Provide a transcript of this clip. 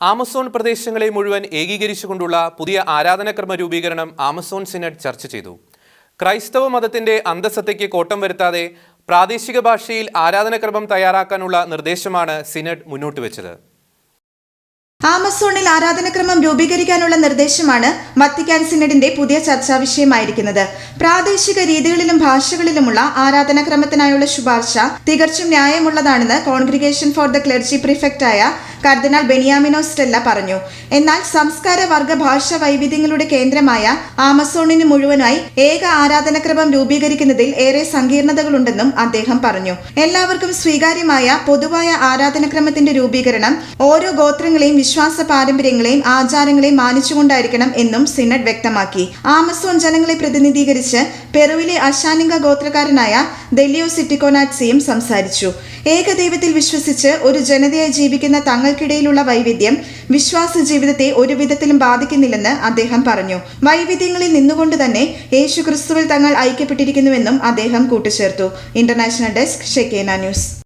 Amazon പ്രദേശങ്ങളെ മുഴുവൻ ഏകീകരിച്ചുകൊണ്ടുള്ള പുതിയ ആരാധനക്രമ രൂപീകരണം ആമസോൺ സിനഡ് ചർച്ച ചെയ്തു. ക്രൈസ്തവ മതത്തിന്റെ അന്തസത്തയ്ക്ക് കോട്ടം വരുത്താതെ പ്രാദേശിക ഭാഷയിൽ ആരാധനക്രമം തയ്യാറാക്കാനുള്ള നിർദ്ദേശമാണ് സിനഡ് മുന്നോട്ട് വെച്ചത്. ആമസോണിൽ ആരാധനക്രമം രൂപീകരിക്കാനുള്ള നിർദ്ദേശമാണ് വത്തിക്കാൻ സിനഡിന്റെ പുതിയ ചർച്ചാ വിഷയമായിരിക്കുന്നത്. പ്രാദേശിക രീതികളിലും ഭാഷകളിലുമുള്ള ആരാധനാക്രമത്തിനായുള്ള ശുപാർശ തികച്ചും ന്യായമുള്ളതാണെന്ന് കോൺഗ്രിഗേഷൻ ഫോർ ദ ക്ലർജി പ്രിഫക്റ്റായ കർദിനാൾ ബെനിയാമിനോ സ്റ്റെല്ല പറഞ്ഞു. എന്നാൽ സംസ്കാര വർഗ ഭാഷ വൈവിധ്യങ്ങളുടെ കേന്ദ്രമായ ആമസോണിന് മുഴുവനായി ഏക ആരാധനക്രമം രൂപീകരിക്കുന്നതിൽ ഏറെ സങ്കീർണതകളുണ്ടെന്നും അദ്ദേഹം പറഞ്ഞു. എല്ലാവർക്കും സ്വീകാര്യമായ പൊതുവായ ആരാധനക്രമത്തിന്റെ രൂപീകരണം ഓരോ ഗോത്രങ്ങളെയും വിശ്വാസ പാരമ്പര്യങ്ങളെയും ആചാരങ്ങളെയും മാനിച്ചുകൊണ്ടായിരിക്കണം എന്നും സിനഡ് വ്യക്തമാക്കി. ആമസോൺ ജനങ്ങളെ പ്രതിനിധീകരിച്ച് പെറുവിലെ അശാനിംഗ ഗോത്രക്കാരനായ ദലിയോ സിറ്റിക്കോനാറ്റ്സിയും സംസാരിച്ചു. ഏകദൈവത്തിൽ വിശ്വസിച്ച് ഒരു ജനതയായി ജീവിക്കുന്ന തങ്ങൾക്കിടയിലുള്ള വൈവിധ്യം വിശ്വാസ ജീവിതത്തെ ഒരു വിധത്തിലും ബാധിക്കുന്നില്ലെന്ന് അദ്ദേഹം പറഞ്ഞു. വൈവിധ്യങ്ങളിൽ നിന്നുകൊണ്ട് തന്നെ യേശു ക്രിസ്തുവിൽ തങ്ങൾ ഐക്യപ്പെട്ടിരിക്കുന്നുവെന്നും അദ്ദേഹം കൂട്ടിച്ചേർത്തു. International desk Shekinah news.